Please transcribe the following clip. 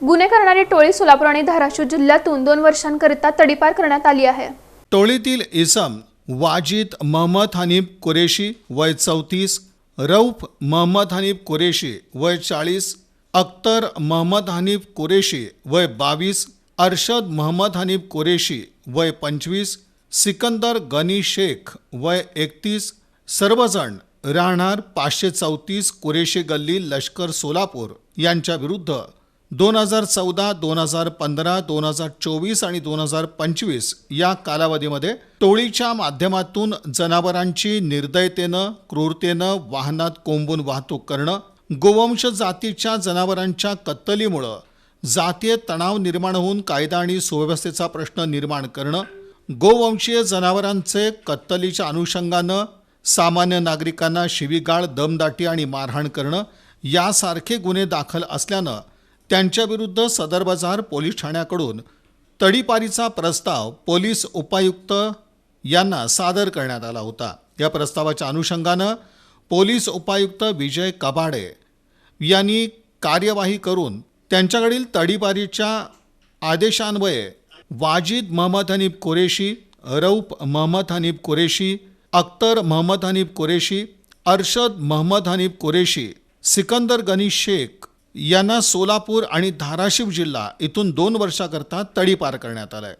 गुन्हे करणारी टोळी सोलापूर आणि धाराशिव जिल्ह्यातून दोन वर्षांकरिता तडीपार करण्यात आली आहे. टोळीतील इसम वाजिद महम्मद हनीफ कुरेशी वय चौतीस रौफ महम्मद हनीफ कुरेशी वय चाळीस अख्तर महम्मद हनीफ कुरेशी वय बावीस अरशद महम्मद हनीफ कुरेशी वय पंचवीस सिकंदर गनी शेख वय एकतीस सर्वजण राहणार पाचशे चौतीस कुरेशी गल्ली लष्कर सोलापूर यांच्या विरुद्ध दोन हजार चौदा दोन हजार पंधरा दोन हजार चोवीस आणि दोन हजार पंचवीस या कालावधीमध्ये टोळीच्या माध्यमातून जनावरांची निर्दयतेनं क्रूरतेनं वाहनात कोंबून वाहतूक करणं गोवंश जातीच्या जनावरांच्या कत्तलीमुळं जातीय तणाव निर्माण होऊन कायदा आणि सुव्यवस्थेचा प्रश्न निर्माण करणं गोवंशीय जनावरांचे कत्तलीच्या अनुषंगानं सामान्य नागरिकांना शिवीगाळ दमदाटी आणि मारहाण करणं यासारखे गुन्हे दाखल असल्यानं त्यांच्याविरुद्ध सदर बाजार पोलीस ठाण्याकडून तडीपारीचा प्रस्ताव पोलीस उपायुक्त यांना सादर करण्यात आला होता. या प्रस्तावाच्या अनुषंगानं पोलीस उपायुक्त विजय कबाडे यांनी कार्यवाही करून त्यांच्याकडील तडीपारीच्या आदेशान्वये वाजिद महम्मद हनीफ कुरेशी रौफ महमद हनीफ कुरेशी अख्तर महम्मद हनीफ कुरेशी अरशद महम्मद हनीफ कुरेशी सिकंदर गनी शेख यांना सोलापूर आणि धाराशिव जिल्हा इथून दोन वर्षाकरता तडीपार करण्यात आलाय.